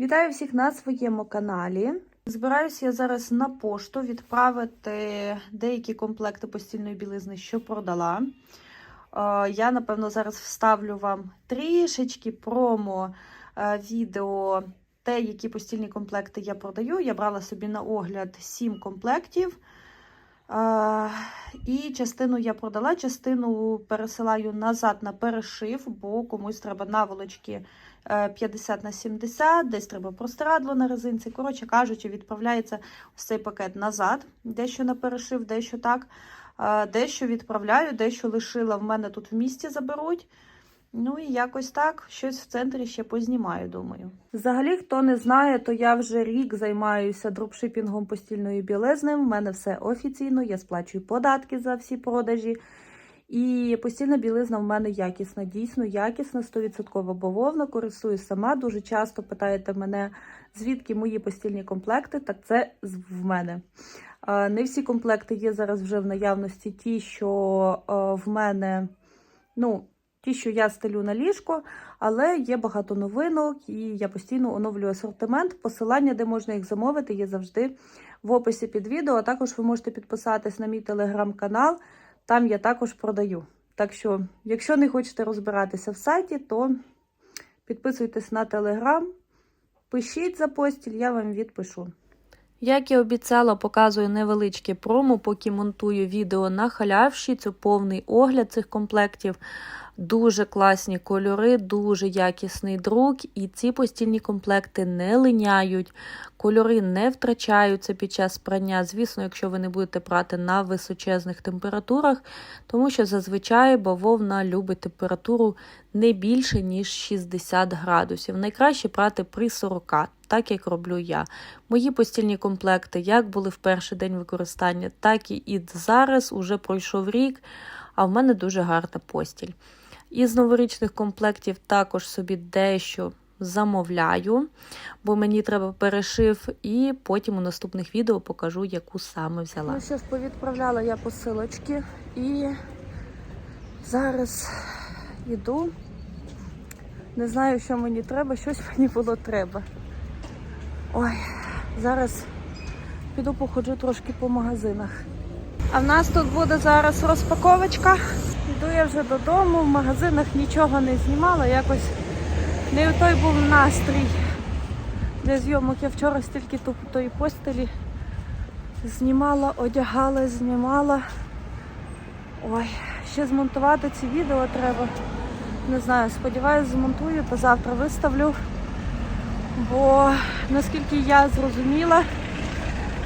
Вітаю всіх на своєму каналі. Збираюся я зараз на пошту відправити деякі комплекти постільної білизни, що продала. Е, Я, напевно, зараз вставлю вам трішечки промо е, відео, те, які постільні комплекти я продаю. Я брала собі на огляд 7 комплектів. Е, І частину я продала, частину пересилаю назад на перешив, бо комусь треба наволочки 50 на 70, десь треба простирадло на резинці. Коротше кажучи, відправляється ось цей пакет назад, дещо на перешив, дещо так. Е, Дещо відправляю, дещо лишила в мене тут в місті заберуть. Ну і якось так, щось в центрі ще познімаю, думаю. Взагалі, хто не знає, то я вже рік займаюся дропшипінгом постільної білизни. В мене все офіційно, я сплачую податки за всі продажі. І постільна білизна в мене якісна, дійсно якісна, 100% бавовна, користуюсь сама. Дуже часто питаєте мене, звідки мої постільні комплекти, так це в мене. Не всі комплекти є зараз вже в наявності, ті, що в мене, ну, ті, що я стелю на ліжко, але є багато новинок, і я постійно оновлюю асортимент. Посилання, де можна їх замовити, є завжди в описі під відео. А також ви можете підписатись на мій телеграм-канал. Там я також продаю. Так що, якщо не хочете розбиратися в сайті, то підписуйтесь на телеграм, пишіть за постіль, я вам відпишу. Як і обіцяла, показую невеличке промо, поки монтую відео на халявші. Це повний огляд цих комплектів. Дуже класні кольори, дуже якісний друк, і ці постільні комплекти не линяють, кольори не втрачаються під час прання. Звісно, якщо ви не будете прати на височезних температурах, тому що зазвичай бавовна любить температуру не більше, ніж 60 градусів. Найкраще прати при 40, так як роблю я. Мої постільні комплекти як були в перший день використання, так і зараз уже пройшов рік, а в мене дуже гарна постіль. Із новорічних комплектів також собі дещо замовляю, бо мені треба перешив, і потім у наступних відео покажу, яку саме взяла. Ну, що повідправляла я посилочки і зараз йду. Не знаю, що мені треба, щось мені було треба. Ой, зараз піду походжу трошки по магазинах. А в нас тут буде зараз розпаковочка. Йду я вже додому, в магазинах нічого не знімала, якось не той був настрій для зйомок. Я вчора стільки ту- тої постелі знімала, одягала, знімала. Ой, ще змонтувати ці відео треба. Не знаю, сподіваюся, змонтую та завтра виставлю. Бо наскільки я зрозуміла,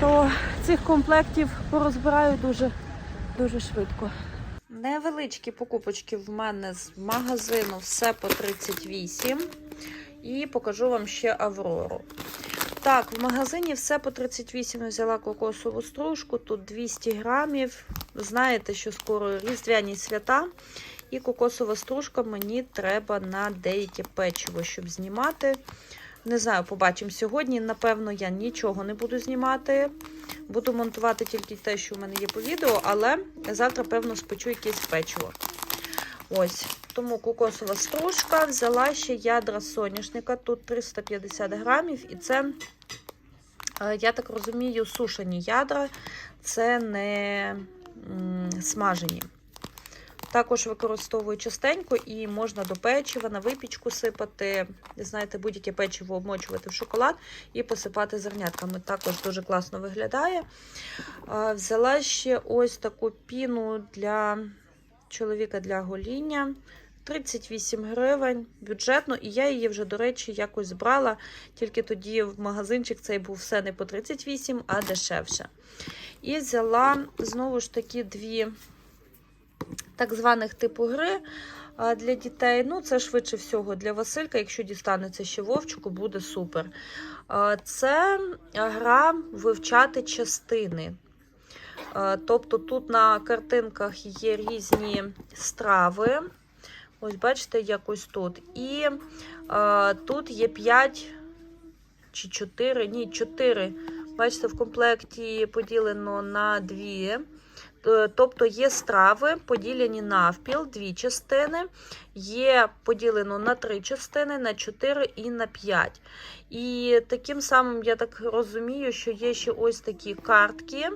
то цих комплектів порозбираю дуже, дуже швидко. Невеличкі покупочки в мене з магазину все по 38. І покажу вам ще Аврору. Так, в магазині все по 38 взяла кокосову стружку, тут 200 грамів. Знаєте, що скоро різдвяні свята. І кокосова стружка мені треба на деяке печиво, щоб знімати. Не знаю, побачимо сьогодні. Напевно, я нічого не буду знімати. Буду монтувати тільки те, що в мене є по відео, але завтра, певно, спечу якесь печиво. Ось, тому кокосова стружка. Взяла ще ядра соняшника, тут 350 грамів, і це, е, я так розумію, сушені ядра, це не смажені. Також використовую частенько і можна до печива на випічку сипати. Знаєте, будь-яке печиво обмочувати в шоколад і посипати зернятками. Також дуже класно виглядає. Взяла ще ось таку піну для чоловіка для гоління. 38 гривень бюджетно, і я її вже, до речі, якось брала. Тільки тоді в магазинчик цей був все не по 38, а дешевше. І взяла знову ж таки дві так званих типу гри для дітей. Ну, це швидше всього для Василька. Якщо дістанеться ще Вовчику, буде супер. Це гра вивчати частини. Тобто тут на картинках є різні страви. Ось, бачите, якось тут. І а, тут є 5 чи 4, ні, 4. Бачите, в комплекті поділено на 2 е, тобто є страви поділені навпіл, дві частини, є поділено на три частини, на 4 і на 5. І таким самим, я так розумію, що є ще ось такі картки,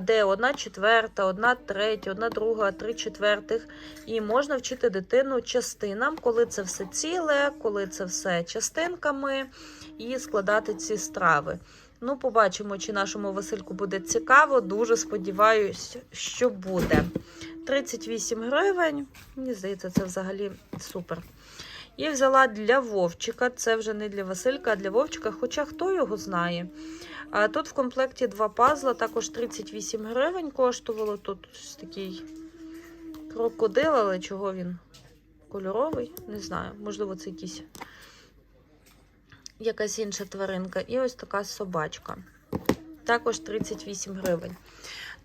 де одна четверта, одна третя, одна друга, три четвертих. І можна вчити дитину частинам, коли це все ціле, коли це все частинками, і складати ці страви. Ну, побачимо, чи нашому Васильку буде цікаво. Дуже сподіваюся, що буде. 38 гривень. Мені здається, це взагалі супер. І взяла для Вовчика. Це вже не для Василька, а для Вовчика, хоча хто його знає. А тут в комплекті два пазла, також 38 гривень коштувало. Тут ось такий крокодил, але чого він кольоровий? Не знаю. Можливо, це якийсь якась інша тваринка. І ось така собачка. Також 38 гривень.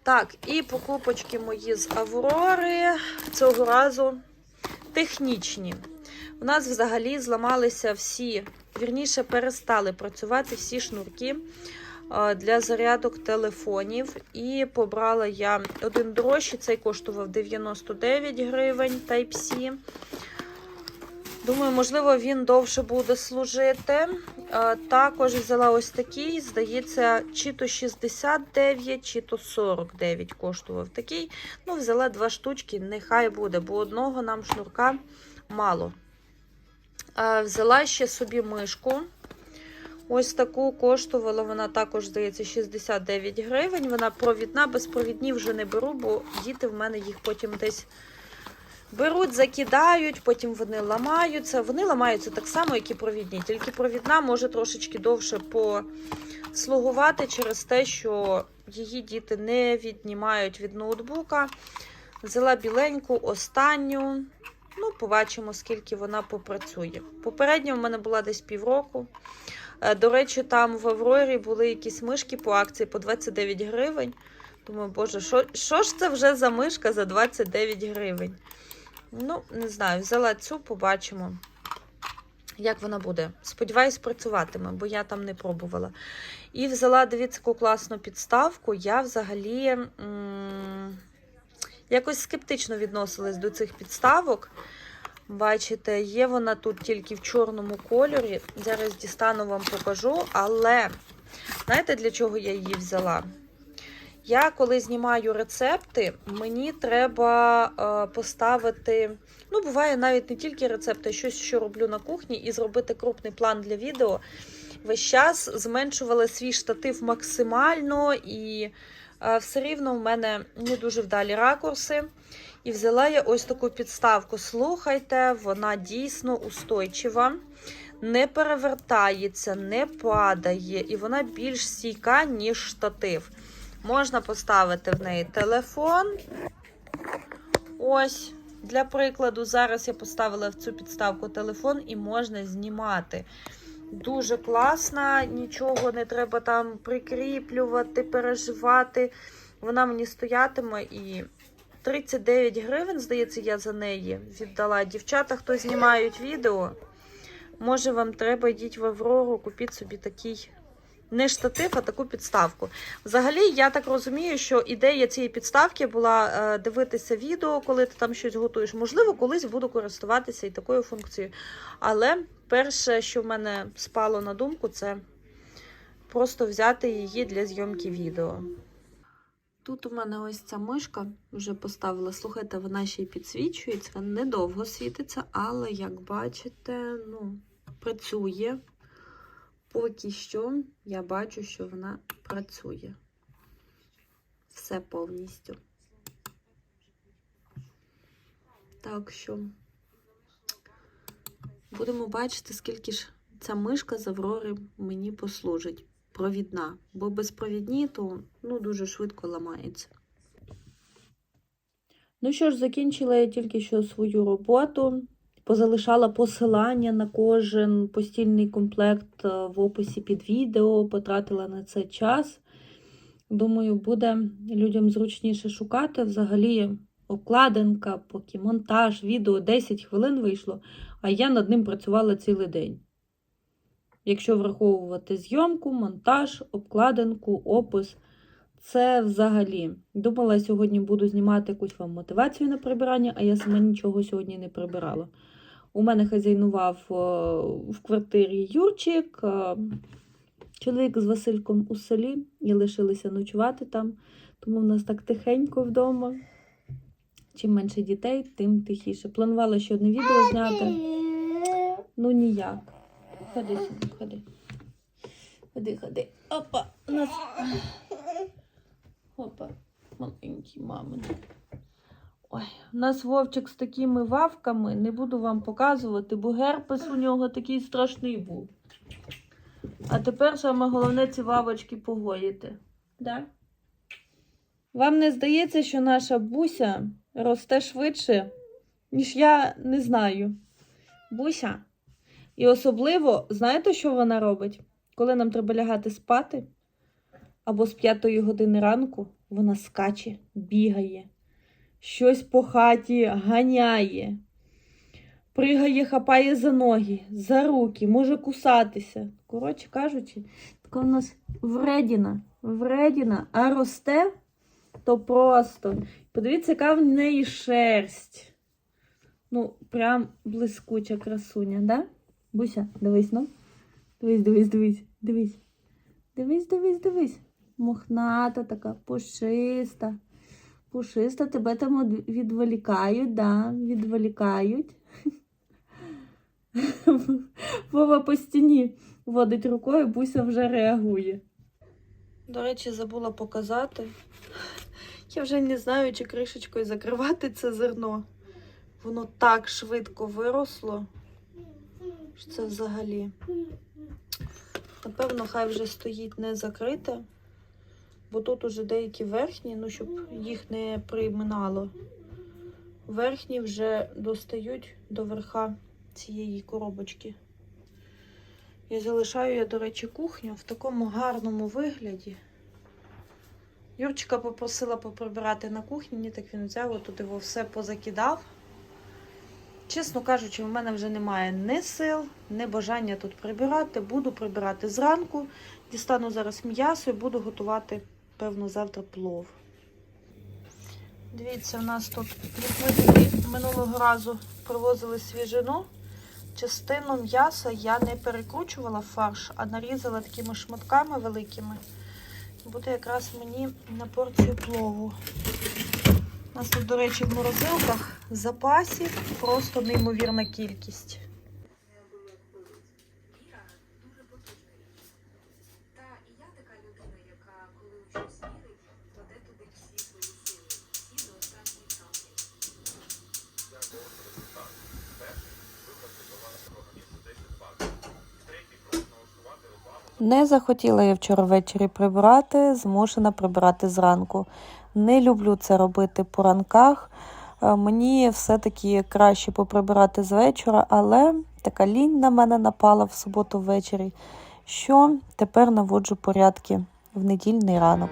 Так, і покупочки мої з Аврори цього разу технічні. У нас взагалі зламалися всі, вірніше, перестали працювати всі шнурки для зарядок телефонів. І побрала я один дорожчий, цей коштував 99 гривень Type-C. Думаю, можливо, він довше буде служити. Також взяла ось такий, здається, чи то 69, чи то 49 коштував такий. Ну, взяла два штучки, нехай буде, бо одного нам шнурка мало. Взяла ще собі мишку. Ось таку коштувала вона також, здається, 69 гривень. Вона провідна, безпровідні вже не беру, бо діти в мене їх потім десь беруть, закидають, потім вони ламаються. Вони ламаються так само, як і провідні. Тільки провідна може трошечки довше послугувати через те, що її діти не віднімають від ноутбука. Взяла біленьку, останню. Ну, побачимо, скільки вона попрацює. Попередньо в мене була десь півроку. Е, До речі, там в Аврорі були якісь мишки по акції по 29 гривень. Думаю, боже, що, що ж це вже за мишка за 29 гривень? Ну, не знаю, взяла цю, побачимо, як вона буде. Сподіваюсь, працюватиме, бо я там не пробувала. І взяла, дивіться, яку класну підставку. Я взагалі м- якось скептично відносилась до цих підставок. Бачите, є вона тут тільки в чорному кольорі. Зараз дістану вам покажу. Але знаєте, для чого я її взяла? Я коли знімаю рецепти, мені треба е, поставити. Ну, буває навіть не тільки рецепти, а щось, що роблю на кухні, і зробити крупний план для відео. Весь час зменшувала свій штатив максимально, і е, все рівно в мене не дуже вдалі ракурси. І взяла я ось таку підставку. Слухайте, вона дійсно устойчива, не перевертається, не падає, і вона більш стійка, ніж штатив. Можна поставити в неї телефон. Ось, для прикладу, зараз я поставила в цю підставку телефон і можна знімати. Дуже класна, нічого не треба там прикріплювати, переживати. Вона мені стоятиме і 39 гривень, здається, я за неї віддала. Дівчата, хто знімають відео, може вам треба йдіть в Аврору, купіть собі такий не штатив, а таку підставку. Взагалі, я так розумію, що ідея цієї підставки була е, дивитися відео, коли ти там щось готуєш. Можливо, колись буду користуватися і такою функцією. Але перше, що в мене спало на думку, це просто взяти її для зйомки відео. Тут у мене ось ця мишка вже поставила. Слухайте, вона ще й підсвічується, недовго світиться, але, як бачите, ну, працює. Поки що я бачу, що вона працює. Все повністю. Так що будемо бачити, скільки ж ця мишка з Аврори мені послужить. Провідна. Бо безпровідні, то ну, дуже швидко ламається. Ну що ж, закінчила я тільки що свою роботу. Позалишала посилання на кожен постільний комплект е, в описі під відео, потратила на це час. Думаю, буде людям зручніше шукати. Взагалі, обкладинка, поки монтаж, відео 10 хвилин вийшло, а я над ним працювала цілий день. Якщо враховувати зйомку, монтаж, обкладинку, опис, Це взагалі. Думала, сьогодні буду знімати якусь вам мотивацію на прибирання, а я сама нічого сьогодні не прибирала. У мене хазяйнував е, в квартирі Юрчик, е, чоловік з Васильком у селі і лишилися ночувати там. Тому в нас так тихенько вдома. Чим менше дітей, тим тихіше. Планувала ще одне відео зняти. Ну ніяк. Ходи ходи. Ходи, ходи. Опа, у нас. Опа, маленький мамин. Ой, у нас вовчик з такими вавками, не буду вам показувати, бо герпес у нього такий страшний був. А тепер саме головне ці вавочки погоїти. Да? Вам не здається, що наша буся росте швидше, ніж я не знаю. Буся. І особливо, знаєте, що вона робить? Коли нам треба лягати спати, або з п'ятої години ранку, вона скаче, бігає, щось по хаті ганяє, пригає, хапає за ноги, за руки, може кусатися. Коротше кажучи, така у нас вредіна, вредіна, а росте то просто. Подивіться, яка в неї шерсть. Ну, прям блискуча красуня, да? Буся, дивись, ну. Дивись, дивись, дивись, дивись. Дивись, дивись, дивись. Мохната така, пушиста. Пушиста, тебе там відволікають, да, відволікають. Вова по стіні водить рукою, Буся вже реагує. До речі, забула показати. Я вже не знаю, чи кришечкою закривати це зерно. Воно так швидко виросло. що Це взагалі. Напевно, хай вже стоїть не закрите, бо тут уже деякі верхні, ну щоб їх не приминало. Верхні вже достають до верха цієї коробочки. І залишаю я, до речі, кухню в такому гарному вигляді. Юрчика попросила поприбирати на кухні, ні, так він взяв, отут його все позакидав. Чесно кажучи, в мене вже немає ні сил, ні бажання тут прибирати. Буду прибирати зранку, дістану зараз м'ясо і буду готувати, певно, завтра плов. Дивіться, у нас тут як ми минулого разу привозили свіжину. Частину м'яса я не перекручувала фарш, а нарізала такими шматками великими. Буде якраз мені на порцію плову. У нас тут, до речі, в морозилках запасів просто неймовірна кількість. Не захотіла я вчора ввечері прибирати, змушена прибирати зранку. Не люблю це робити по ранках. Е, Мені все-таки краще поприбирати з вечора, але така лінь на мене напала в суботу ввечері, що тепер наводжу порядки в недільний ранок.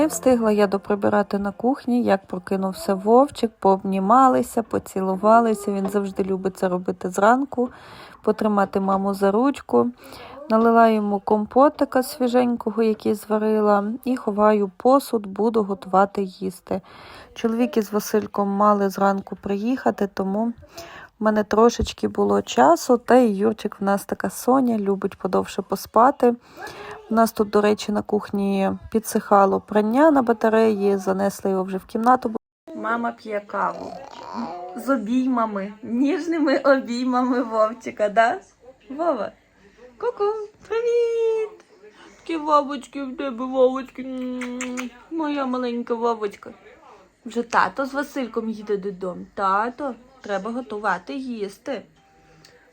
Не встигла я доприбирати на кухні, як прокинувся вовчик, пообнімалися, поцілувалися. Він завжди любить це робити зранку, потримати маму за ручку. Налила йому компотика свіженького, який зварила, і ховаю посуд, буду готувати їсти. Чоловік із Васильком мали зранку приїхати, тому в мене трошечки було часу. Та і Юрчик в нас така Соня, любить подовше поспати. У нас тут, до речі, на кухні підсихало прання на батареї, занесли його вже в кімнату. Мама п'є каву з обіймами, ніжними обіймами Вовчика, да? Вова. Ку-ку, привіт! Такі Вовочки в тебе, Вовочки. Моя маленька Вовочка. Вже тато з Васильком їде додому. Тато, треба готувати їсти.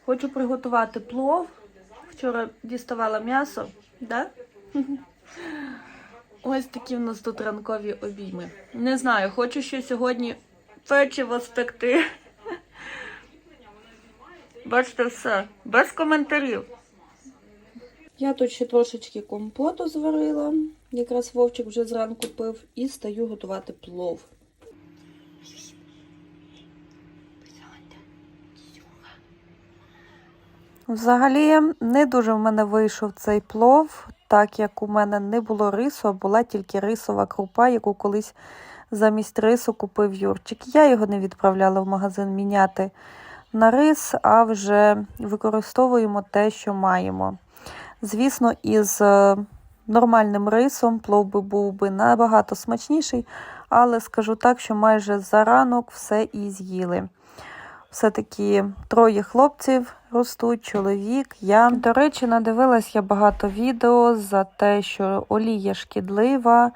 Хочу приготувати плов. Вчора діставала м'ясо, да? Ось такі в нас тут ранкові обійми. Не знаю, хочу ще сьогодні печиво спекти. Бачите, все, без коментарів. Я тут ще трошечки компоту зварила. Якраз Вовчик вже зранку пив і стаю готувати плов. Взагалі, не дуже в мене вийшов цей плов, так як у мене не було рису, а була тільки рисова крупа, яку колись замість рису купив Юрчик. Я його не відправляла в магазин міняти на рис, а вже використовуємо те, що маємо. Звісно, із е, нормальним рисом плов би був би набагато смачніший, але скажу так, що майже за ранок все і з'їли. Все-таки троє хлопців ростуть, чоловік, я. До речі, надивилась я багато відео за те, що олія шкідлива.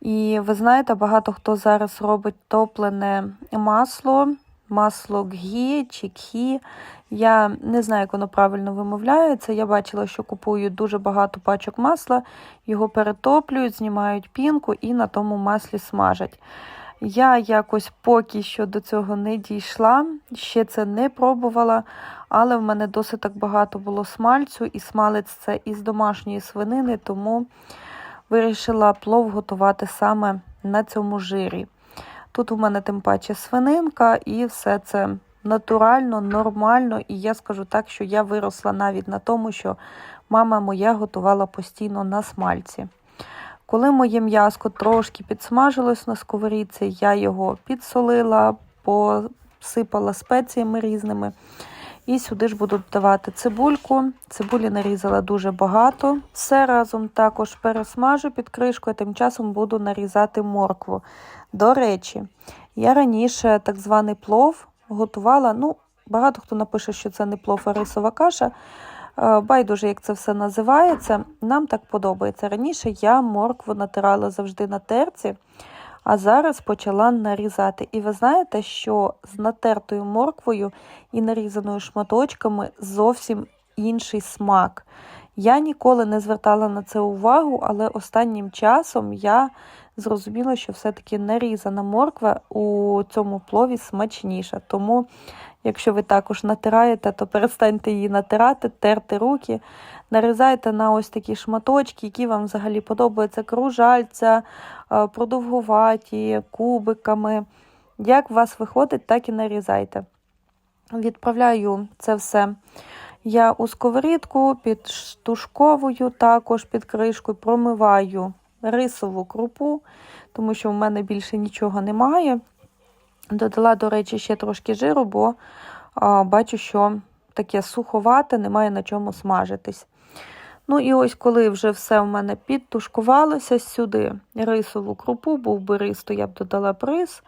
І ви знаєте, багато хто зараз робить топлене масло, масло ггі чи кхі. Я не знаю, як воно правильно вимовляється. Я бачила, що купують дуже багато пачок масла, його перетоплюють, знімають пінку і на тому маслі смажать. Я якось поки що до цього не дійшла, ще це не пробувала, але в мене досить так багато було смальцю, і смалець це із домашньої свинини, тому вирішила плов готувати саме на цьому жирі. Тут у мене тим паче свининка, і все це натурально, нормально. І я скажу так, що я виросла навіть на тому, що мама моя готувала постійно на смальці. Коли моє м'яско трошки підсмажилось на сковорідці, я його підсолила, посипала спеціями різними. І сюди ж буду додавати цибульку. Цибулі нарізала дуже багато. Все разом також пересмажу під кришкою, тим часом буду нарізати моркву. До речі, я раніше так званий плов готувала. Ну, багато хто напише, що це не плов, а рисова каша. Е, Байдуже, як це все називається, нам так подобається. Раніше я моркву натирала завжди на терці, а зараз почала нарізати. І ви знаєте, що з натертою морквою і нарізаною шматочками зовсім інший смак. Я ніколи не звертала на це увагу, але останнім часом я зрозуміла, що все-таки нарізана морква у цьому плові смачніша. Тому Якщо ви також натираєте, то перестаньте її натирати, терти руки, нарізайте на ось такі шматочки, які вам взагалі подобаються, кружальця, е, продовгуваті, кубиками. Як у вас виходить, так і нарізайте. Відправляю це все я у сковорідку, підштушковую також під кришкою, промиваю рисову крупу, тому що в мене більше нічого немає. Додала, до речі, ще трошки жиру, бо а, бачу, що таке суховате, немає на чому смажитись. Ну і ось коли вже все в мене підтушкувалося сюди рисову крупу, був би рис, то я б додала б рис.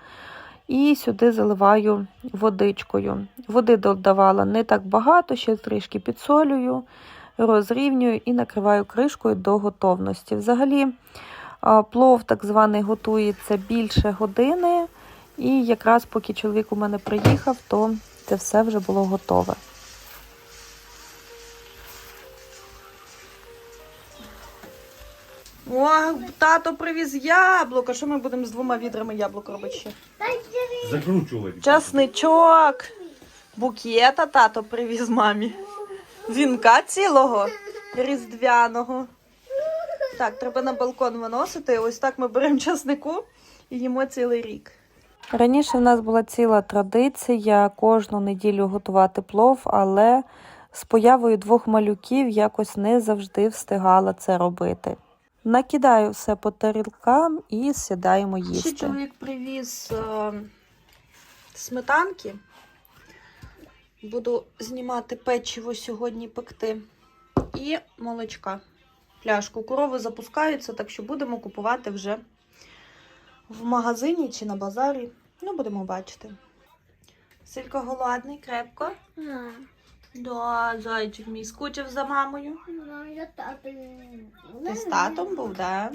І сюди заливаю водичкою. Води додавала не так багато, ще трішки підсолюю, розрівнюю і накриваю кришкою до готовності. Взагалі, плов так званий готується більше години. І якраз поки чоловік у мене приїхав, то це все вже було готове. О, тато привіз яблука. Що ми будемо з двома відрами яблук робити ще? Закручувати. Часничок. Букета тато привіз мамі. Вінка цілого різдвяного. Так, треба на балкон виносити. Ось так ми беремо часнику і їмо цілий рік. Раніше в нас була ціла традиція кожну неділю готувати плов, але з появою двох малюків якось не завжди встигала це робити. Накидаю все по тарілкам і сідаємо їсти. Ще чоловік привіз е, сметанки. Буду знімати печиво сьогодні пекти. І молочка. Пляшку. Корови запускаються, так що будемо купувати вже в магазині чи на базарі. Ну, будемо бачити. Силько голодний, крепко. Да, зайчик мій скучив за мамою. ну, я тато. Ти з татом був, да?